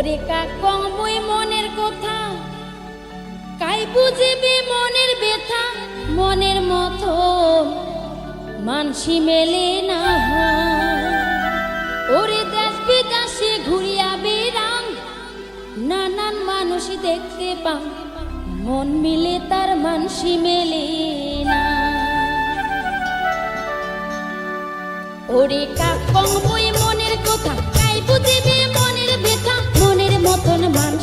ওরে মনের কথা। কাই বুঝিবি মনের ব্যথা? মনের মতো মানসি মেলে না ওরে দেশ বিদেশে ঘুরিয়া নানান মানুষ দেখতে পান। মন মিলে তার মানসি মেলে না। ওরে কাকং মনের কথা, কাই বুঝিবি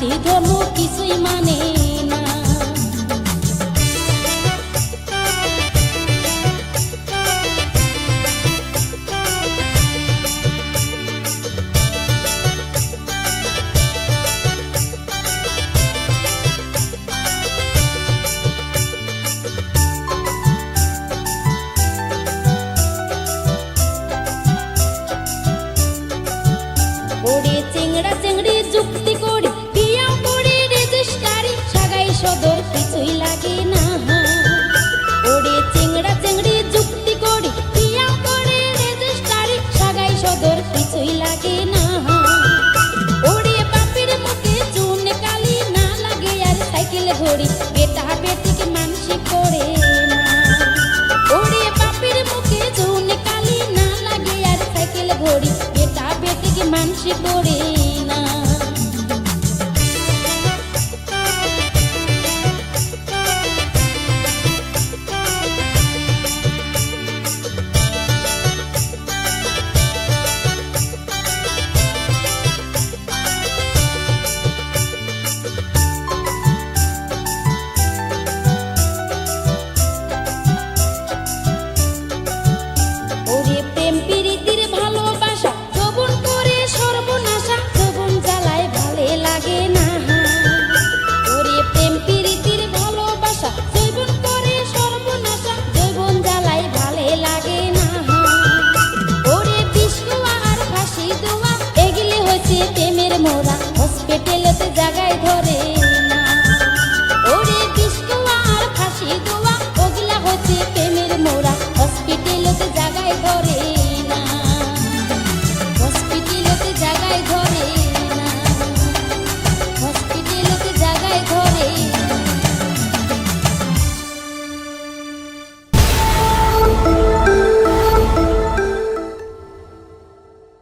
জাতি ধর্ম কিছুই মানে চিংড়া মানসি পড়ে